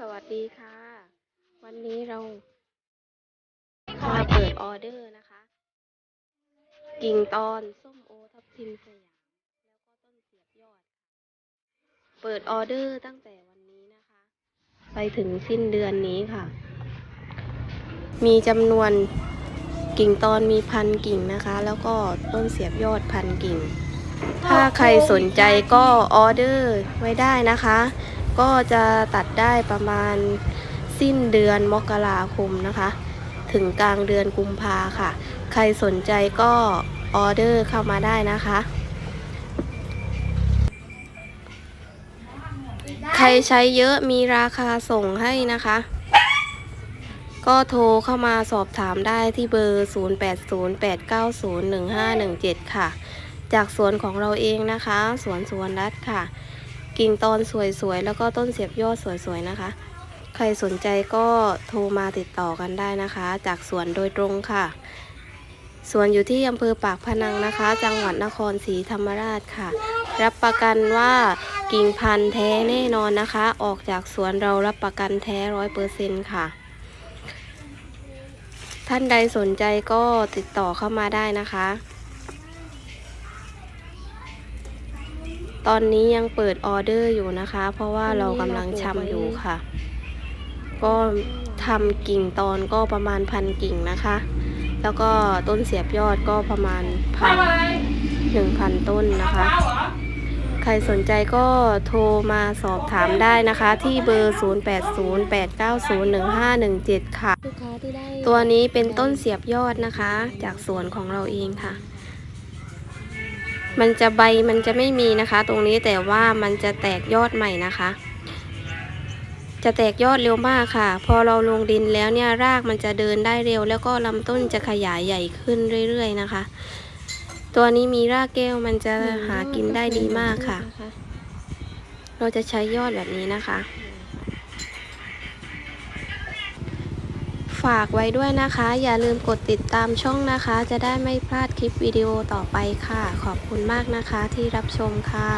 สวัสดีค่ะ วันนี้เรามาเปิดออเดอร์นะคะ กิ่งตอนส้มโอทับทิมสยามแล้วก็ต้นเสียบยอด เปิดออเดอร์ตั้งแต่วันนี้นะคะ ไปถึงสิ้นเดือนนี้ค่ะ มีจำนวนกิ่งตอนมีพันกิ่งนะคะ แล้วก็ต้นเสียบยอดพันกิ่ง ถ้าใครสนใจก็ออเดอร์ไว้ได้นะคะ ก็จะตัดได้ประมาณสิ้นเดือนมกราคมนะคะ ถึงกลางเดือนกุมภาค่ะ ใครสนใจก็ออเดอร์เข้ามาได้นะคะ ใครใช้เยอะมีราคาส่งให้นะคะ ก็โทรเข้ามาสอบถามได้ที่เบอร์ 0808901517 ค่ะ จากสวนของเราเองนะคะ สวนสวนรัฐค่ะ กิ่งตอนสวยๆ แล้วก็ต้นเสียบยอดสวยๆนะคะ ใครสนใจก็โทรมาติดต่อกันได้นะคะ จากสวนโดยตรงค่ะสวนอยู่ที่อำเภอปากพนังนะคะ จังหวัดนครศรีธรรมราชค่ะ รับประกันว่ากิ่งพันธุ์แท้แน่นอนนะคะ ออกจากสวนเรารับประกันแท้ร้อยเปอร์เซ็นค่ะ ท่านใดสนใจก็ติดต่อเข้ามาได้นะคะ ตอนนี้ยังเปิดออเดอร์อยู่นะคะ เพราะว่าเรากำลังชำอยู่ค่ะ ก็ทำกิ่งตอนก็ประมาณพันกิ่งนะคะ แล้วก็ต้นเสียบยอดก็ประมาณพันหนึ่งพันต้นนะคะ ใครสนใจก็โทรมาสอบถามได้นะคะ ที่เบอร์ 0808901517 ค่ะลูกค้าที่ได้ตัวนี้เป็นต้นเสียบยอดนะคะ จากสวนของเราเองค่ะ มันจะใบมันจะไม่มีนะคะ ตรงนี้แต่ว่ามันจะแตกยอดใหม่นะคะ จะแตกยอดเร็วมากค่ะ พอเราลงดินแล้วเนี่ยรากมันจะเดินได้เร็ว แล้วก็ลำต้นจะขยายใหญ่ขึ้นเรื่อยๆนะคะ ตัวนี้มีรากแก้วมันจะหากินได้ดีมากค่ะ เราจะใช้ยอดแบบนี้นะคะ ฝากไว้ด้วยนะคะ อย่าลืมกดติดตามช่องนะคะ จะได้ไม่พลาดคลิปวิดีโอต่อไปค่ะ ขอบคุณมากนะคะที่รับชมค่ะ